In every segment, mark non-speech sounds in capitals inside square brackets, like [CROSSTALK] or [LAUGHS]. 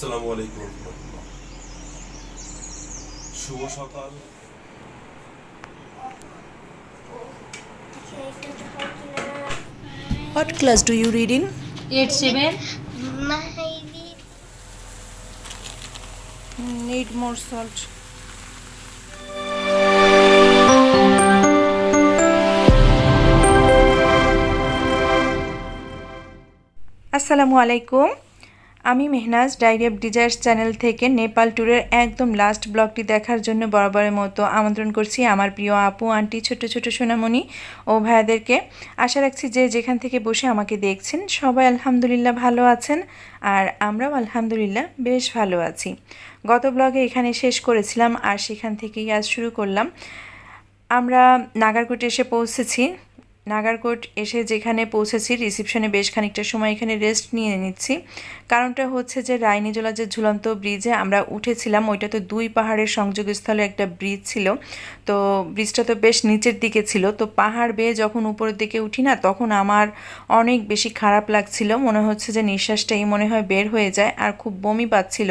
আসসালামু আলাইকুম রহমতুল্লাহ শুভ সকাল What class do you read in? eight seven Maybe Need more salt. আসসালামু আলাইকুম আমি Mehnaz diary of desires channel থেকে নেপাল ট্যুরের একদম লাস্ট ব্লগটি দেখার জন্য বরাবরের মতো আমন্ত্রণ করছি আমার প্রিয় আপু, আন্টি ছোট ছোট সোনামণি ও ভাইয়াদেরকে। আশা রাখছি যে যেখান থেকে বসে আমাকে দেখছেন, সবাই আলহামদুলিল্লাহ ভালো আছেন আর আমরাও আলহামদুলিল্লাহ বেশ ভালো আছি। গত ব্লগে এখানে শেষ করেছিলাম আর সেখান থেকেই আজ শুরু করলাম। আমরা নাগারকোটে এসে পৌঁছেছি। নাগারকোট এসে যেখানে পৌঁছেছি রিসিপশনে বেশ খানিকটা সময় এখানে রেস্ট নিয়ে নিচ্ছি। কারণটা হচ্ছে যে, রাইনিজোলা যে ঝুলন্ত ব্রিজে আমরা উঠেছিলাম ওইটা তো দুই পাহাড়ের সংযোগস্থলে একটা ব্রিজ ছিল। তো ব্রিজটা তো বেশ নিচের দিকে ছিল। তো পাহাড় বেয়ে যখন উপরের দিকে উঠি না, তখন আমার অনেক বেশি খারাপ লাগছিল। মনে হচ্ছে যে নিঃশ্বাসটাই মনে হয় বের হয়ে যায়, আর খুব বমি পাচ্ছিল।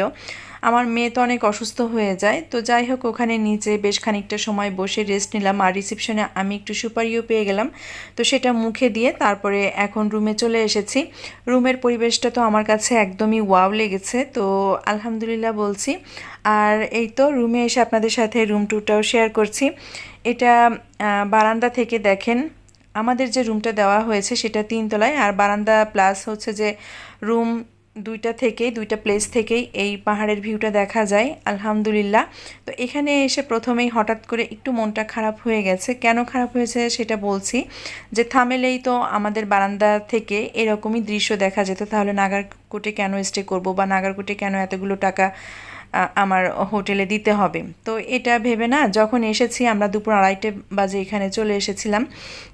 আমার মেয়ে তো অনেক অসুস্থ হয়ে যায়, তো যাই হোক ওখানে নিচে বেশ খানিকটা সময় বসে রেস্ট নিলাম আর রিসেপশনে আমি একটু সুপারিও পেয়ে গেলাম। তো সেটা মুখে দিয়ে তারপরে এখন রুমে চলে এসেছি। রুমের পরিবেশটা তো আমার কাছে একদমই ওয়াও লেগেছে, তো আলহামদুলিল্লাহ বলছি। আর এই তো রুমে এসে আপনাদের সাথে রুম টুরটাও শেয়ার করছি। এটা বারান্দা থেকে দেখেন, আমাদের যে রুমটা দেওয়া হয়েছে সেটা তিনতলায়, আর বারান্দা প্লাস হচ্ছে যে রুম দুইটা থেকেই, দুইটা প্লেস থেকেই এই পাহাড়ের ভিউটা দেখা যায়, আলহামদুলিল্লাহ। তো এখানে এসে প্রথমেই হঠাৎ করে একটু মনটা খারাপ হয়ে গেছে। কেন খারাপ হয়েছে সেটা বলছি যে, থামেলেই তো আমাদের বারান্দা থেকে এরকমই দৃশ্য দেখা যেত। তাহলে নাগারকোটে কেন স্টে করব বা নাগারকোটে কেন এতগুলো টাকা আমার হোটেলে দিতে হবে। তো এটা ভেবে না যখন এসেছি আমরা দুপুর আড়াইটে বাজে এখানে চলে এসেছিলাম,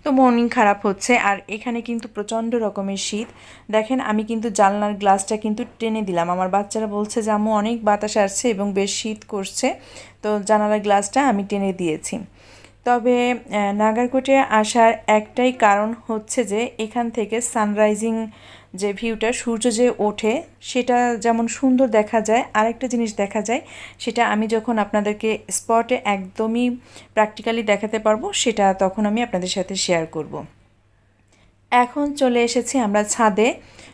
তো মর্নিং খারাপ হচ্ছে। আর এখানে কিন্তু প্রচণ্ড রকমের শীত। দেখেন আমি কিন্তু জানলার গ্লাসটা কিন্তু টেনে দিলাম। আমার বাচ্চারা বলছে যে আমু অনেক বাতাস আসছে এবং বেশ শীত করছে। তো জানালার গ্লাসটা আমি টেনে দিয়েছি। তবে নাগারকোটে আসার একটাই কারণ হচ্ছে যে, এখান থেকে সানরাইজিং যে ভিউটা, সূর্য যে ওঠে, সেটা যেমন সুন্দর দেখা যায়, আরেকটা জিনিস দেখা যায়, সেটা আমি যখন আপনাদেরকে স্পটে একদমই প্র্যাকটিক্যালি দেখাতে পারব, সেটা তখন আমি আপনাদের সাথে শেয়ার করব। এখন চলে এসেছি আমরা ছাদে,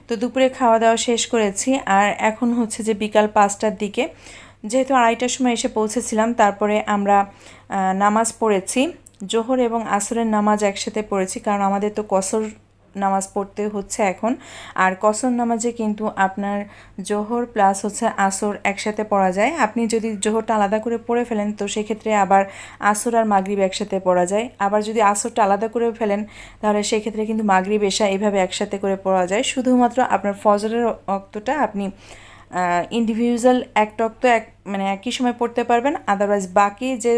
তো দুপুরে খাওয়া দাওয়া শেষ করেছি, আর এখন হচ্ছে যে বিকাল পাঁচটার দিকে যেহেতু আড়াইটার সময় এসে পৌঁছেছিলাম, তারপরে আমরা নামাজ পড়েছি। জোহর এবং আসরের নামাজ একসাথে পড়েছি, কারণ আমাদের তো কসর নামাজ পড়তে হচ্ছে এখন। আর কসর নামাজে কিন্তু আপনার জোহর প্লাস হচ্ছে আসর একসাথে পড়া যায়। আপনি যদি জোহরটা আলাদা করে পড়ে ফেলেন, তো সেক্ষেত্রে আবার আসর আর মাগরিব একসাথে পড়া যায়। আবার যদি আসরটা আলাদা করে ফেলেন, তাহলে সেক্ষেত্রে কিন্তু মাগরিব, এশা এভাবে একসাথে করে পড়া যায়। শুধুমাত্র আপনার ফজরের অক্তটা আপনি ইন্ডিভিজুয়াল এক টক তো এক মানে একই সময় পড়তে পারবেন আদারওয়াইজ বাকি যে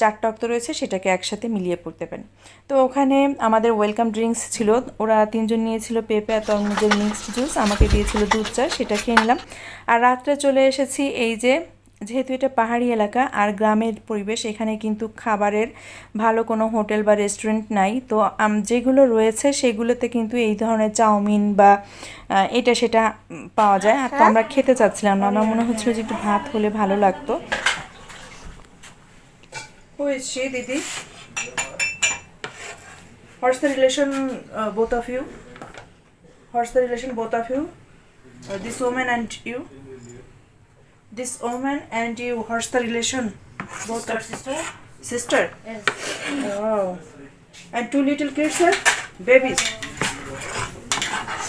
চার টক তো রয়েছে সেটাকে একসাথে মিলিয়ে পড়তে পারেন। তো ওখানে আমাদের ওয়েলকাম ড্রিঙ্কস ছিল, ওরা তিনজন নিয়েছিল পেঁপে আর তরমুজের মিক্সড জুস আমাকে দিয়েছিল দুধ চা, সেটা খেয়ে নিলাম। আর রাত্রে চলে এসেছি এই যে যেহেতু এটা পাহাড়ি এলাকা আর গ্রামের পরিবেশ এখানে কিন্তু খাবারের ভালো কোনো হোটেল বা রেস্টুরেন্ট নাই তো যেগুলো রয়েছে সেগুলোতে কিন্তু এই ধরনের চাউমিন বা এটা সেটা পাওয়া যায় আর তো আমরা খেতে চাচ্ছিলাম না আমার মনে হচ্ছিল যে একটু ভাত হলে ভালো লাগতো Who is she, Didi? Relation both of you both of you? What's the relation, both of you? Uh, this woman and you, how's the relation? Both are sister? Sister? Yes. Wow. And two little kids, sir? Babies.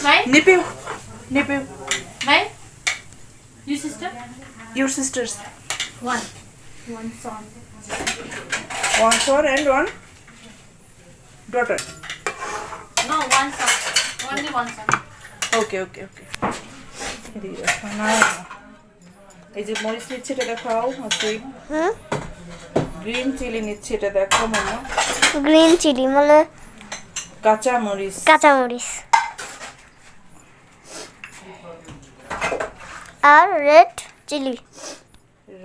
Mine? Nephew. Nephew. Mine? Your sister? Your sisters? One. One son. One son and one daughter? No, one son. Only one son. Okay, okay, okay. এই যে মরিচ নিচ্ছে এটা দেখাও হচ্ছে হ্যাঁ green chilli নিচ্ছে এটা দেখো মামা গ্রিন চিলি মানে কাঁচা মরিচ। কাঁচামরিচ আর রেড চিলি।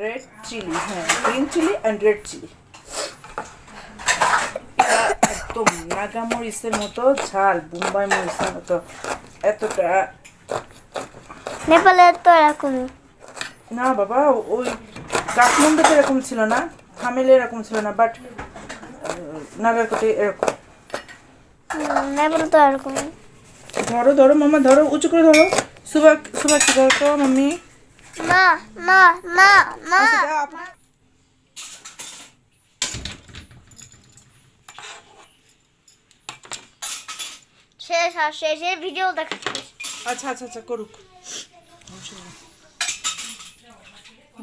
রেড চিলি হ্যাঁ green chilli and red chilli. একদম নাগা মরিচের মতো ঝাল বোম্বাই মরিচের মতো। এতটা নেপালে তো এরকমই। না বাবা ওই কাঠমান্ডুতে এরকম ছিল না থামেলে এরকম ছিল না বাট নাগারকোটে এরকম। তো এরকম ধরো ধরো মামা ধরো উঁচু করে ধরো। সুবাক সুবাক কি তো মাম্মি? না না না না আচ্ছা, শেষ আর ভিডিও আচ্ছা আচ্ছা আচ্ছা করুক।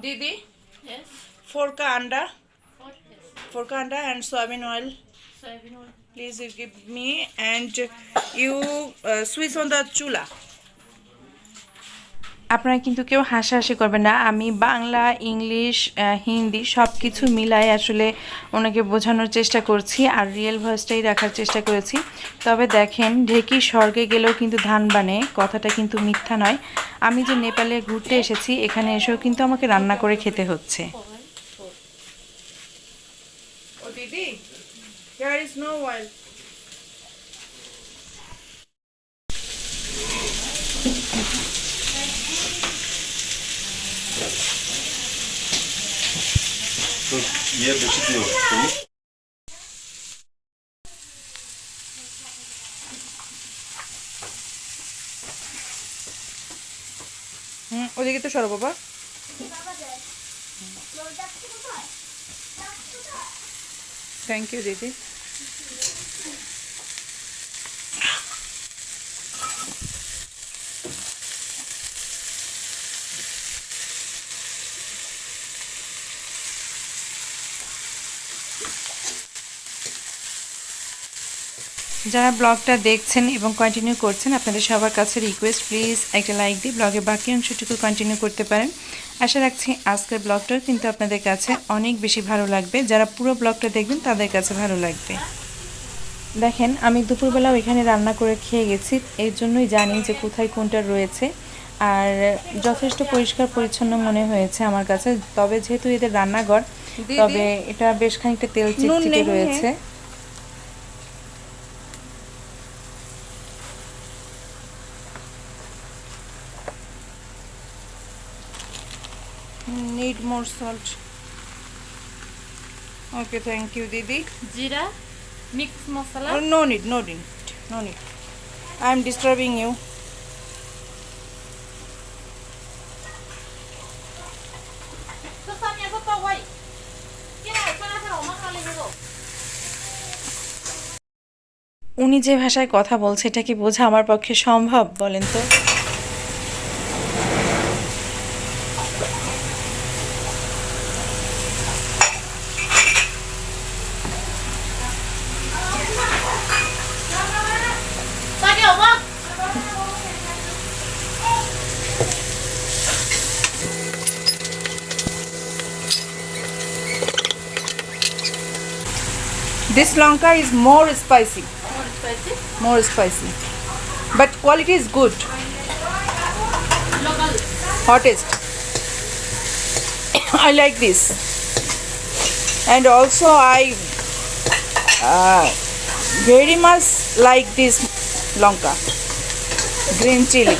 Didi? Yes. 4 kanda. Four, yes. 4 kanda and soybean oil. Soybean oil. Please give me and you uh, switch on the chula. আপনারা কিন্তু কেউ হাসাহাসি করবেন না। আমি বাংলা, ইংলিশ হিন্দি সব কিছু মিলাই আসলে ওনাকে বোঝানোর চেষ্টা করছি আর রিয়েল ভয়েসটাই রাখার চেষ্টা করেছি। তবে দেখেন, ঢেকি স্বর্গে গেলেও কিন্তু ধান বানে, কথাটা কিন্তু মিথ্যা নয়। আমি যে নেপালে ঘুরতে এসেছি, এখানে এসেও কিন্তু আমাকে রান্না করে খেতে হচ্ছে। ও দিদি হিয়ার ইজ নো অয়েল তো ইয়ে বেশি দিও তুমি? হুম ওদিকে তো সরো বাবা। থ্যাংক ইউ দিদি। যারা ব্লগটা দেখছেন এবং কন্টিনিউ করছেন আপনাদের সবার কাছে রিকোয়েস্ট প্লিজ একটা লাইক দিয়ে ব্লগের বাকি অংশটুকু কন্টিনিউ করতে পারেন। আশা রাখছি আজকের ব্লগটাও কিন্তু আপনাদের কাছে অনেক বেশি ভালো লাগবে। যারা পুরো ব্লগটা দেখবেন তাদের কাছে ভালো লাগবে। দেখেন আমি দুপুরবেলাও এখানে রান্না করে খেয়ে গেছি। এর জন্যই জানি যে কোথায় কোনটা রয়েছে। আর যথেষ্ট পরিষ্কার পরিচ্ছন্ন মনে হয়েছে আমার কাছে। তবে যেহেতু এদের রান্নাঘর তবে এটা বেশ খানিকটা তেল চিটচিটে রয়েছে। Need more salt okay thank you didi Jeera, mix masala. oh, no need no need no need i am disturbing you উনি যে ভাষায় কথা বলছে এটা কি বোঝা আমার পক্ষে সম্ভব বলেন তো lanka is more spicy. More spicy. more spicy. But quality is good. Local. hottest. [COUGHS] I like this. And also i uh, very much like this lanka. Green chili.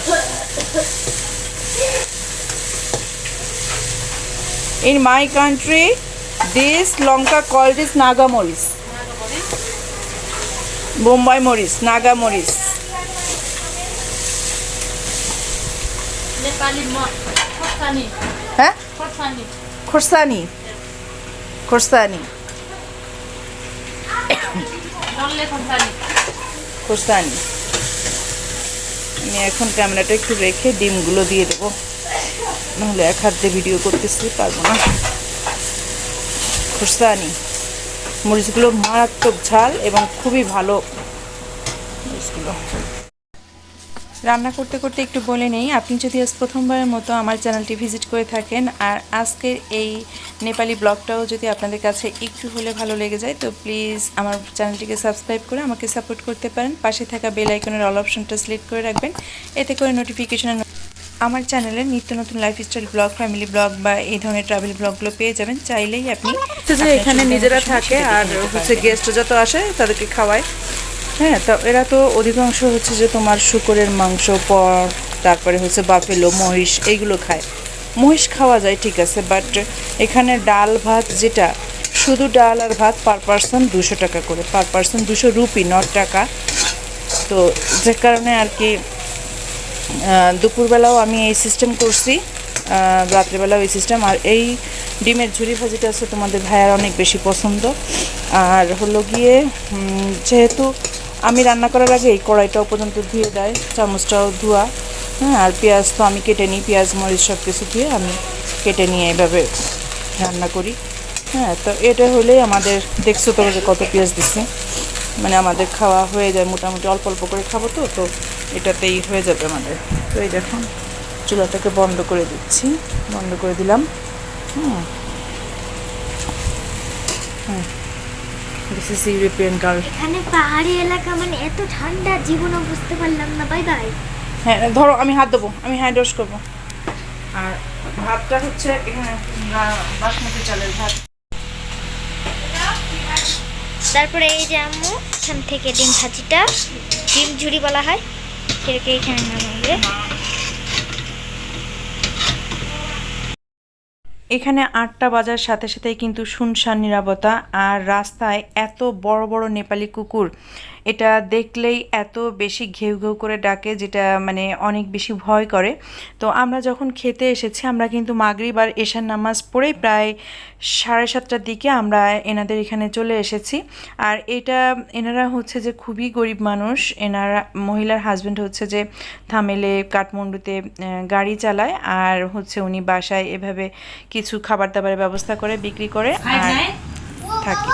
In my country this lanka called is naga Bombay মরিচ নাগা মরিচ। খোর্সানি। খোর্সানি। খোর্সানি। আমি এখন ক্যামেরাটা একটু রেখে ডিমগুলো দিয়ে দেবো। নাহলে এক হাতে ভিডিও করতেছি পারব না। খোর্সানি। মরিচগুলো মারাত্মক ঝাল এবং খুবই ভালো। মরিচগুলো। রান্না করতে করতে একটু বলে নেই, আপনি যদি আজ প্রথমবারের মতো আমার চ্যানেলটি ভিজিট করে থাকেন আর আজকের এই নেপালি ব্লগটাও যদি আপনাদের কাছে একটু হলে ভালো লেগে যায়, তো প্লিজ আমার চ্যানেলটিকে সাবস্ক্রাইব করে আমাকে সাপোর্ট করতে পারেন। পাশে থাকা বেল আইকনের অল অপশনটা সিলেক্ট করে রাখবেন, এতে করে নোটিফিকেশন আমার চ্যানেলে নিত্য নতুন লাইফস্টাইল ব্লগ ফ্যামিলি ব্লগ বা এই ধরনের ট্রাভেল ব্লগগুলো পেয়ে যাবেন চাইলেই আপনি যে এখানে নিজেরা থাকে আর হচ্ছে গেস্ট যত আসে তাদেরকে খাওয়ায়। হ্যাঁ তো এরা তো অধিকাংশ হচ্ছে যে তোমার শুকরের মাংস পর তারপরে হচ্ছে বাফেলো মহিষ এইগুলো খায়। মহিষ খাওয়া যায় ঠিক আছে বাট এখানে ডাল ভাত যেটা শুধু ডাল আর ভাত পার পার্সন দুশো টাকা করে। পার পার্সন দুশো রুপি নট টাকা। তো যে কারণে আর কি দুপুরবেলাও আমি এই সিস্টেম করছি রাত্রেবেলাও এই সিস্টেম আর এই ডিমের ঝুরি ভাজিটা আছে তোমাদের ভাইয়ার অনেক বেশি পছন্দ। আর হলো গিয়ে যেহেতু আমি রান্না করার আগে এই কড়াইটাও পর্যন্ত ধুয়ে দেয়, চামচটাও ধোয়া। হ্যাঁ আর পেঁয়াজ তো আমি কেটে নিই, পেঁয়াজ, মরিচ সব কিছু ধুয়ে আমি কেটে নিয়ে এইভাবে রান্না করি। হ্যাঁ তো এটা হলেই আমাদের, দেখছ তো কত পেঁয়াজ দিচ্ছে? মানে আমাদের খাওয়া হয়ে যায় মোটামুটি, অল্প অল্প করে খাব তো তো এটাতেই হয়ে যাবে আমাদের। তো এই দেখুন চুলাটাকে বন্ধ করে দিচ্ছি। বন্ধ করে দিলাম। হুম। দিস ইজ ইউরোপিয়ান গার্ল এখানে পাহাড়ি এলাকা মানে এত ঠান্ডা জীবনও বুঝতে পারলাম না। বাই বাই হ্যাঁ ধরো আমি হাত দেবো আমি হ্যান্ড ওয়াশ করব। আর ভাতটা হচ্ছে এখানে বাসমতি চালের ভাত। তারপরে এই যে আম্মু এখান থেকে ডিম ভাজিটা ডিম ঝুড়ি বলা হয়। সেটাকে এখানে নামাবে। এখানে আটটা বাজার, সাথে সাথেই কিন্তু শুনশান নিরাপত্তা। আর রাস্তায় এত বড় বড় নেপালি কুকুর এটা দেখলেই এত বেশি ঘেউ ঘেউ করে ডাকে যেটা মানে অনেক বেশি ভয় করে। তো আমরা যখন খেতে এসেছি আমরা কিন্তু মাগরিব আর এশার নামাজ পড়েই প্রায় সাড়ে সাতটার দিকে আমরা এনাদের এখানে চলে এসেছি। আর এটা এনারা হচ্ছে যে খুবই গরিব মানুষ। এনারা মহিলার হাজব্যান্ড হচ্ছে যে থামেলে কাঠমান্ডুতে গাড়ি চালায়। আর হচ্ছে উনি বাসায় এভাবে কিছু খাবার দাবারের ব্যবস্থা করে বিক্রি করে। আর থাকে।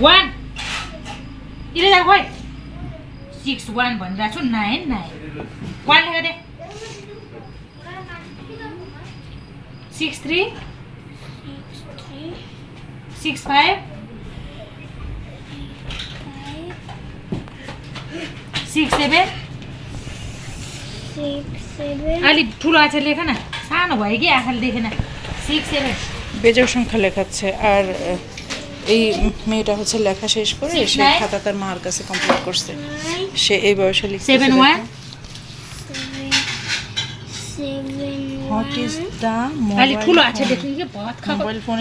वान इले जा खोइ सिक्स वान भनिरहेको छु नाइन नाइन वान लेख दे six three six five six seven six seven अलिक ठुलो आचार लेख न सानो भयो कि आँखाले देखेन सिक्स सेभेन বেজোর সংখ্যা লেখাচ্ছে আর আহ, এই মেয়েটা হচ্ছে লেখা শেষ করে সে খাতা তার মার কাছে কমপ্লিট করছে। সে এই বয়সে লিখছে what is mobile phone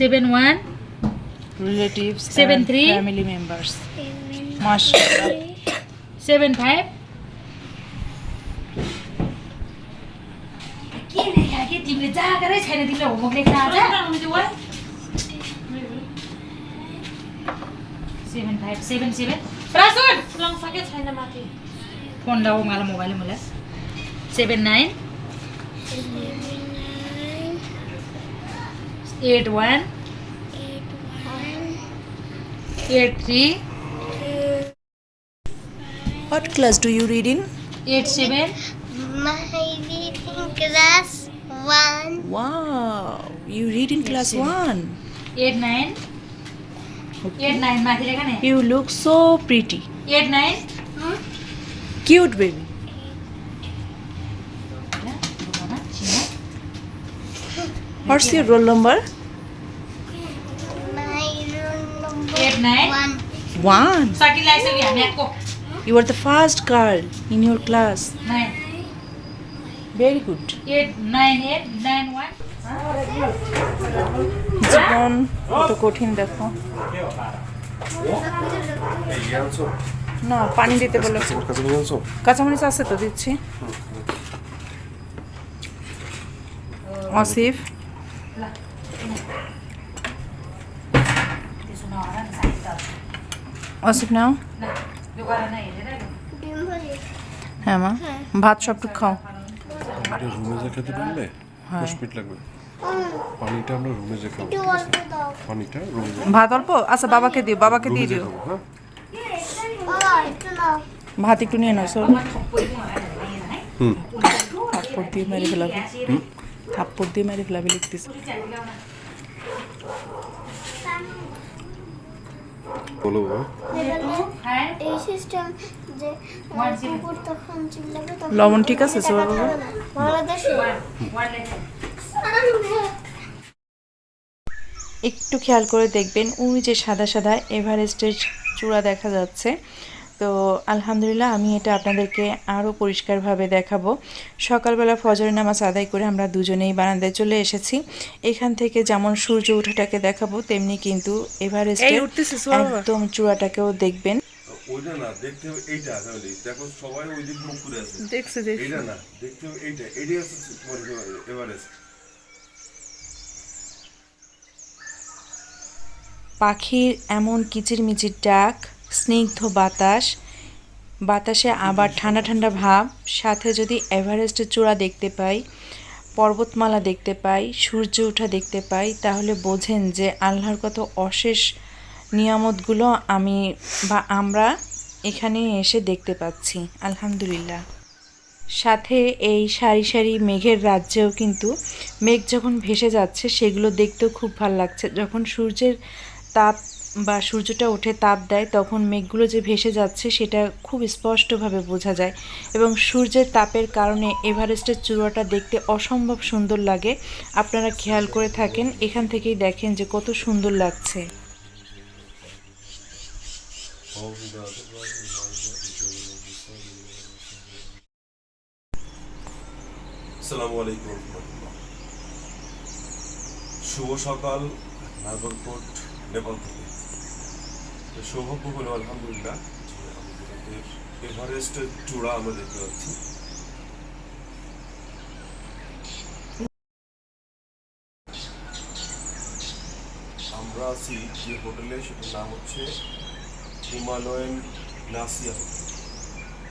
seven one relatives seven three family members mass seven five तिमीले जागरै छैन तिमीले होमवर्क लेख्न आज। Seven five seven seven. रासुन लगाउँसके छैन माथि। फोन लगाऊ मलाई मोबाइल मलाई। Seven nine. Eight one. Eight three. What class do you read in? Eight seven. My reading class 1. Wow. You read in yes, class yes. 1. 8, 9. Okay. 8, 9. মাঝে এখানে You look so pretty. 8, 9. Hmm? Cute baby. What's your roll number? My roll number. 8, 9. 1. One. Hmm? You are the first girl in your class. Nine. Very good জীবন কত কঠিন দেখো। না পানি দিতে বলে। কাঁচামরিচ আছে তো দিচ্ছি। অসিফ। অসিফ নাও। হ্যাঁ মা। ভাত সবটুকু খাও। এটা রুমে যে খেতে পারলে দশ লাগবে। পানিটা আমরা রুমে যে খাব পানিটা রুমে ভাত অল্প? আচ্ছা বাবাকে দিও বাবাকে দিয়ে দিও। হ্যাঁ? ভাত একটু নিয়ে নাও সর হুম। থাপ্পড় দিয়ে মেরে ফেলাবে থাপ্পড় দিয়ে মেরে ফেলাবে লিখতেছে বলো বাবা। এই সিস্টেম যে কুকুর তখন চিল্লাবে লবণ ঠিক আছে সোর বাবা বাংলাদেশে। একটু খেয়াল করে দেখবেন ওই যে সাদা সাদা এভারেস্টের চূড়া দেখা যাচ্ছে। তো আলহামদুলিল্লাহ আমি এটা আপনাদেরকে আরও পরিষ্কারভাবে দেখাবো। সকালবেলা ফজরের নামাজ আদায় করে আমরা দুজনেই বারান্দায় চলে এসেছি। এখান থেকে যেমন সূর্য ওঠাটাকে দেখাবো তেমনি কিন্তু এভারেস্টের একদম চূড়াটাকেও দেখবেন। ওইটা না দেখতে হবে এইটা ফ্যামিলি দেখো সবাই ওই দিক মুখ করে আছে। দেখছি দেখছি। এইটা না দেখতে হবে এইটা। এটাই তোমার এভারেস্ট। পাখির এমন কিচিরমিচির ডাক স্নিগ্ধ বাতাস বাতাসে আবার ঠান্ডা ঠান্ডা ভাব সাথে যদি এভারেস্টের চূড়া দেখতে পাই পর্বতমালা দেখতে পাই সূর্য ওঠা দেখতে পাই তাহলে বোঝেন যে আল্লাহর কত অশেষ নিয়ামতগুলো আমি বা আমরা এখানে এসে দেখতে পাচ্ছি, আলহামদুলিল্লাহ। সাথে এই সারি সারি মেঘের রাজ্যেও কিন্তু মেঘ যখন ভেসে যাচ্ছে, সেগুলো দেখতেও খুব ভালো লাগছে। যখন সূর্যের তাপ বা সূর্যটা ওঠে তাপ দেয়, তখন মেঘগুলো যে ভেসে যাচ্ছে, সেটা খুব স্পষ্টভাবে বোঝা যায়। এবং সূর্যের তাপের কারণে এভারেস্টের চূড়াটা দেখতে অসম্ভব সুন্দর লাগে। আপনারা খেয়াল করে থাকেন, এখান থেকেই দেখেন যে কত সুন্দর লাগছে। শুভ সকাল, নাগরকোট, নেপাল থেকে। সৌভাগ্য হলো, আলহামদুলিল্লাহ এভারেস্টের চূড়া আমরা দেখতে পাচ্ছি। আমরা আছি যে হোটেলে, সেটার নাম হচ্ছে হিমালয়ান হোটেল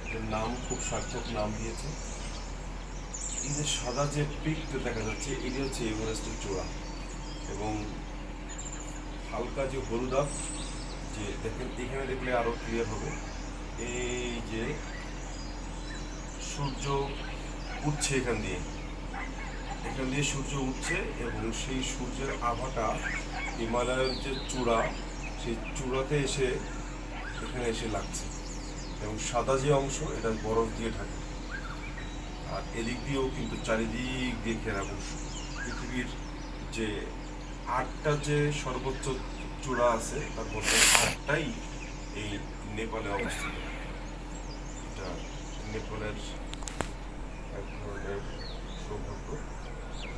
এটার নাম খুব সার্থক নাম দিয়েছে। এই যে সাদা যে পিকটা দেখা যাচ্ছে, এটি হচ্ছে এভারেস্টের চূড়া। এবং হালকা যে হলুদাব যে দেখেন, এখানে দেখলে আরও ক্লিয়ার হবে। এই যে সূর্য উঠছে এখান দিয়ে। এখান দিয়ে সূর্য উঠছে এবং সেই সূর্যের আভাটা হিমালয়ের যে চূড়া, সেই চূড়াতে এসে এখানে এসে লাগছে। এবং সাদা যে অংশ, এটা বরফ দিয়ে ঢাকা। আর এদিক দিয়েও কিন্তু চারিদিক দিয়ে ঘেরা এবং পৃথিবীর যে আটটা যে সর্বোচ্চ চূড়া আছে, তার মধ্যে আটটাই এই নেপালে অবস্থিত। এটা নেপালের এক ধরনের সৌভাগ্য।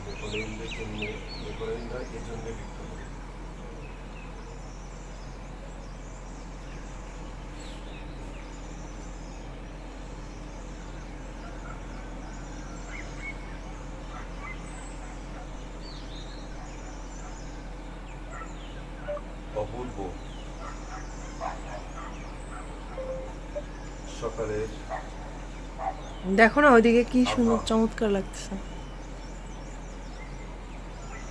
নেপালিয়ানদের জন্য নেপালিয়ানরা এই জন্য সকালের দেখো না ওইদিকে কি সুন্দর চমৎকার লাগতেছে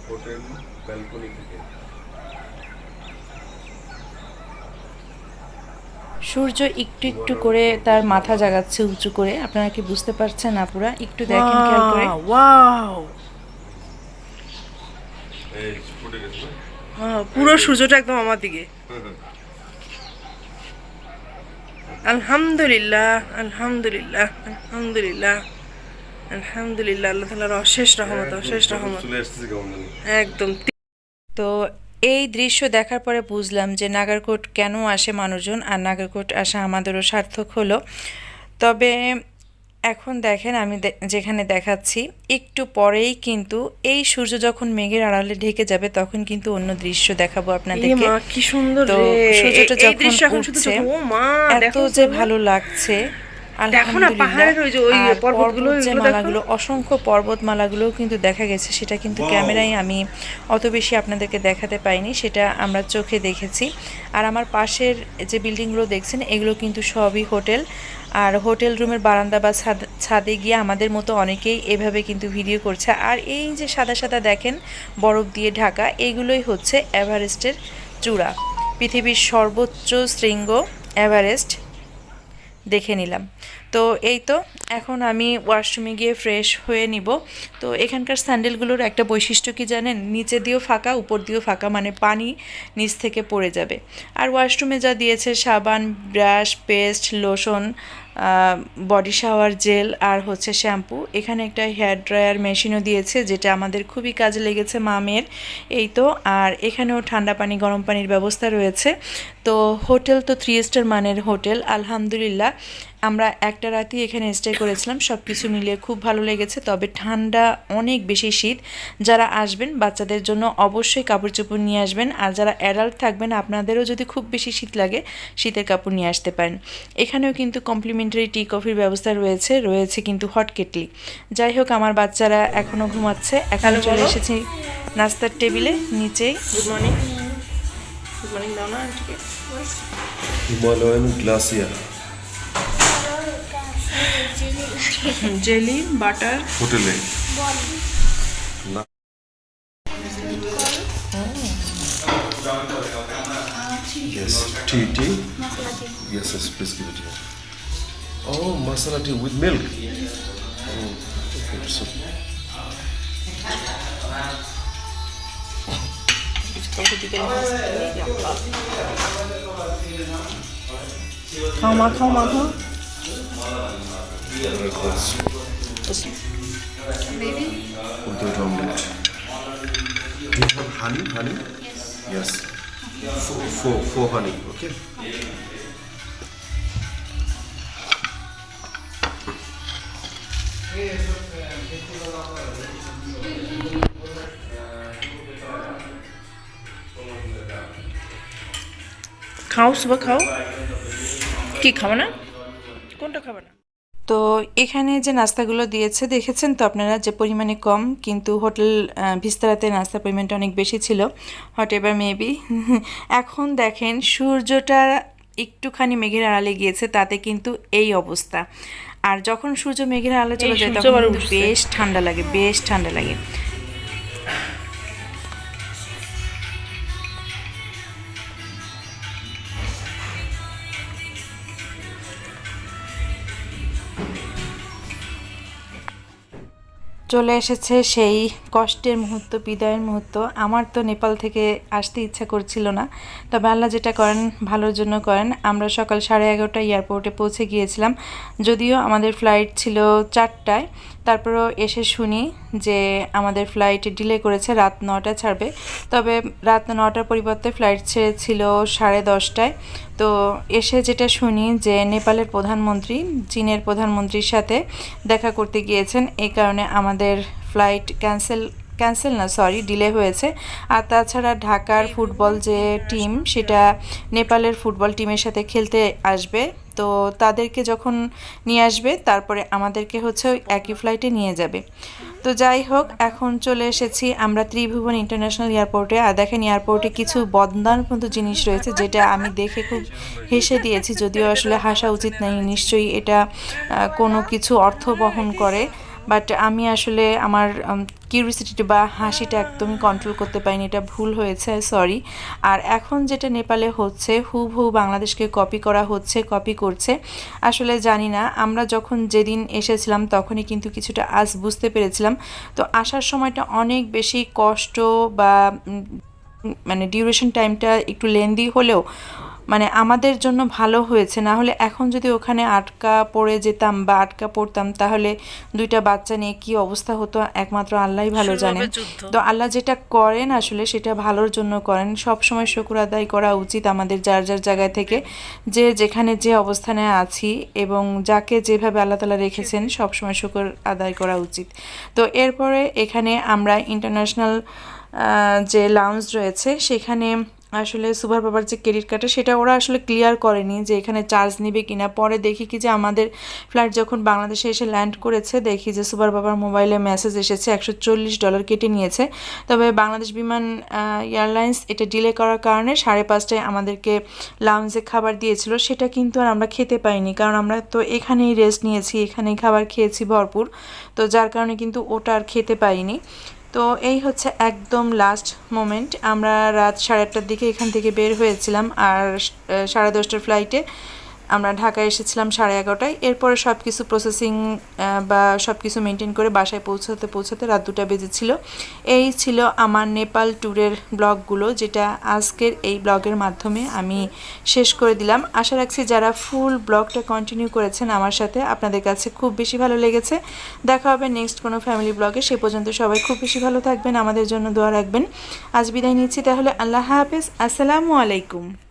হোটেল ব্যালকনি থেকে। সূর্য একটু একটু করে তার মাথা জাগাচ্ছে উঁচু করে। আপনারা কি বুঝতে পারছেন আপুরা? একটু দেখেন খেয়াল করে। ওয়াও। না? পুরো সূর্যটা একদম আমার দিকে। আলহামদুলিল্লাহ আলহামদুলিল্লাহ আলহামদুলিল্লাহ আলহামদুলিল্লাহ আল্লাহ তালার অশেষ রহমত অশেষ রহমত। একদম। তো এই দৃশ্য দেখার পরে বুঝলাম যে নাগারকোট কেন আসে মানুষজন আর নাগারকোট আসা আমাদেরও সার্থক হলো। তবে এখন দেখেন আমি দে- যেখানে দেখাচ্ছি একটু পরেই কিন্তু এই সূর্য যখন মেঘের আড়ালে ঢেকে যাবে তখন কিন্তু অন্য দৃশ্য দেখাবো আপনাদেরকে। কি সুন্দর তো সূর্যটা যখন উঠছে, ও মা এত যে ভালো লাগছে। মালাগুলো অসংখ্য পর্বতমালাগুলোও কিন্তু দেখা গেছে সেটা কিন্তু ক্যামেরায় আমি অত বেশি আপনাদেরকে দেখাতে পাইনি সেটা আমরা চোখে দেখেছি। আর আমার পাশের যে বিল্ডিংগুলো দেখছেন এগুলো কিন্তু সবই হোটেল। আর হোটেল রুমের বারান্দা বা ছাদ- গিয়ে আমাদের মতো অনেকেই এভাবে কিন্তু ভিডিও করছে। আর এই যে সাদা সাদা দেখেন, বরফ দিয়ে ঢাকা, এগুলোই হচ্ছে এভারেস্টের চূড়া। পৃথিবীর সর্বোচ্চ শৃঙ্গ এভারেস্ট। দেখে নিলাম। তো এই তো, এখন আমি ওয়াশরুমে গিয়ে ফ্রেশ হয়ে নিব। তো এখানকার স্যান্ডেলগুলোর একটা বৈশিষ্ট্য কি জানেন? নিচে দিয়েও ফাঁকা, উপর দিয়েও ফাঁকা মানে পানি নিচ থেকে পড়ে যাবে। আর ওয়াশরুমে যা দিয়েছে, সাবান, brush, paste, lotion body shower gel আর হচ্ছে শ্যাম্পু এখানে একটা হেয়ার ড্রায়ার মেশিনও দিয়েছে, যেটা আমাদের খুবই কাজে লেগেছে মামের। এই তো, আর এখানেও ঠান্ডা পানি, গরম পানির ব্যবস্থা রয়েছে। তো হোটেল তো থ্রি স্টার মানের হোটেল আলহামদুলিল্লাহ। আমরা একটা রাতই এখানে স্টে করেছিলাম সব কিছু মিলিয়ে খুব ভালো লেগেছে। তবে ঠান্ডা অনেক বেশি শীত। যারা আসবেন বাচ্চাদের জন্য অবশ্যই কাপড় চোপড় নিয়ে আসবেন। আর যারা অ্যাডাল্ট থাকবেন আপনাদেরও যদি খুব বেশি শীত লাগে শীতের কাপড় নিয়ে আসতে পারেন। এখানেও কিন্তু কমপ্লিমেন্টারি টি কফির ব্যবস্থা রয়েছে রয়েছে কিন্তু হট কেটলি যাই হোক আমার বাচ্চারা এখনও ঘুমাচ্ছে। এখন চলে এসেছি নাস্তার টেবিলে নিচেই গুড মর্নিং গুড মর্নিং দাও না হিমালয়ান জেলি বাটার হোটেলে Yes, tea, tea. Yes, yes, please give it here. Oh, masala tea with milk. Oh, okay, so খাও মা খাও মা খাও very close. Potato omelette. Do you have honey? Honey? Yes. Yes. Four, four, four honey. Okay. okay. খাও সুবা খাও কি খাব না কোনটা খাবে না তো এখানে যে নাস্তাগুলো দিয়েছে দেখেছেন তো আপনারা যে পরিমাণে কম কিন্তু হোটেল ভিস্তারাতে নাস্তা পরিমাণটা অনেক বেশি ছিল। হট এবার মেবি [LAUGHS] এখন দেখেন সূর্যটা একটুখানি মেঘের আড়ালে গিয়েছে তাতে কিন্তু এই অবস্থা। আর যখন সূর্য মেঘের আড়ালে চলে যায় তখন। বেশ ঠান্ডা লাগে বেশ ঠান্ডা লাগে। চলে এসেছে সেই কষ্টের মুহূর্ত, বিদায়ের মুহূর্ত। আমার তো নেপাল থেকে আসতে ইচ্ছা করছিল না। তবে আল্লাহ যেটা করেন, ভালোর জন্য করেন। আমরা সকাল সাড়ে এগারোটা এয়ারপোর্টে পৌঁছে গিয়েছিলাম। যদিও আমাদের ফ্লাইট ছিল চারটায় তারপরও এসে শুনি যে আমাদের ফ্লাইট ডিলে করেছে, রাত নটা ছাড়বে। তবে রাত নটার পরিবর্তে ফ্লাইট ছেড়েছিল সাড়ে দশটায়। তো এসে যেটা শুনি যে নেপালের প্রধানমন্ত্রী, চীনের প্রধানমন্ত্রীর সাথে দেখা করতে গিয়েছেন। এই কারণে আমাদের ফ্লাইট ক্যান্সেল ক্যান্সেল না সরি ডিলে হয়েছে। আর তাছাড়া ঢাকার ফুটবল যে টিম সেটা নেপালের ফুটবল টিমের সাথে খেলতে আসবে। তো তাদেরকে যখন নিয়ে আসবে, তারপরে আমাদেরকে হচ্ছে ওই একই ফ্লাইটে নিয়ে যাবে। তো যাই হোক, এখন চলে এসেছি আমরা ত্রিভুবন ইন্টারন্যাশনাল এয়ারপোর্টে আর দেখেন এয়ারপোর্টে কিছু বদনার জিনিস রয়েছে, যেটা আমি দেখে খুব হেসে দিয়েছি, যদিও আসলে হাসা উচিত নেই, নিশ্চয়ই এটা কোনো কিছু অর্থ বহন করে। বাট আমি আসলে আমার কিউরিসিটি বা হাসিটা একদমই কন্ট্রোল করতে পারিনি, এটা ভুল হয়েছে সরি আর এখন যেটা নেপালে হচ্ছে, হুবহু বাংলাদেশকে কপি করা হচ্ছে কপি করছে। আসলে জানি না, আমরা যখন যেদিন এসেছিলাম তখনই কিন্তু কিছুটা আজ বুঝতে পেরেছিলাম। তো আসার সময়টা অনেক বেশি কষ্ট বা মানে ডিউরেশন টাইমটা একটু লেন্দি হলেও মানে আমাদের জন্য ভালো হয়েছে। না হলে এখন যদি ওখানে আটকা পড়ে যেতাম বা আটকা পড়তাম তাহলে দুইটা বাচ্চা নিয়ে কি অবস্থা হতো? একমাত্র আল্লাহই ভালো জানেন। তো আল্লাহ যেটা করেন আসলে সেটা ভালোর জন্য করেন। সব সময় শুকুর আদায় করা উচিত আমাদের যার যার জায়গা থেকে। যে যেখানে যে অবস্থানে আছি এবং যাকে যেভাবে আল্লাহ তালা রেখেছেন সব সময় শুকুর আদায় করা উচিত। তো এরপরে এখানে আমরা ইন্টারন্যাশনাল যে লাউঞ্জ রয়েছে সেখানে আসলে সুপার বাবার যে ক্রেডিট কার্ডটা সেটা ওরা আসলে ক্লিয়ার করেনি যে এখানে চার্জ নেবে কিনা। পরে দেখি কি যে আমাদের ফ্লাইট যখন বাংলাদেশে এসে ল্যান্ড করেছে, দেখি যে সুপার বাবার মোবাইলে মেসেজ এসেছে, একশো চল্লিশ ডলার কেটে নিয়েছে। তবে বাংলাদেশ বিমান এয়ারলাইন্স এটা ডিলে করার কারণে সাড়ে পাঁচটায় আমাদেরকে লাউঞ্জে খাবার দিয়েছিল। সেটা কিন্তু আর আমরা খেতে পাইনি, কারণ আমরা তো এখানেই রেস্ট নিয়েছি, এখানেই খাবার খেয়েছি ভরপুর। তো যার কারণে কিন্তু ওটা আর খেতে পাইনি। তো এই হচ্ছে একদম লাস্ট মোমেন্ট আমরা রাত সাড়ে আটটার দিকে এখান থেকে বের হয়েছিলাম আর সাড়ে দশটার ফ্লাইটে আমরা ঢাকায় এসেছিলাম সাড়ে এগারোটায়। এরপরে সব কিছু প্রসেসিং বা সব কিছু মেনটেন করে বাসায় পৌঁছাতে পৌঁছাতে রাত দুটা বেজেছিল এই ছিল আমার নেপাল ট্যুরের ব্লগগুলো, যেটা আজকের এই ব্লগের মাধ্যমে আমি শেষ করে দিলাম। আশা রাখছি যারা ফুল ব্লগটা কন্টিনিউ করেছেন আমার সাথে, আপনাদের কাছে খুব বেশি ভালো লেগেছে। দেখা হবে নেক্সট কোনো ফ্যামিলি ব্লগে। সে পর্যন্ত সবাই খুব বেশি ভালো থাকবেন, আমাদের জন্য দোয়া রাখবেন। আজ বিদায় নিচ্ছি, তাহলে আল্লাহ হাফেজ। আসসালামু আলাইকুম।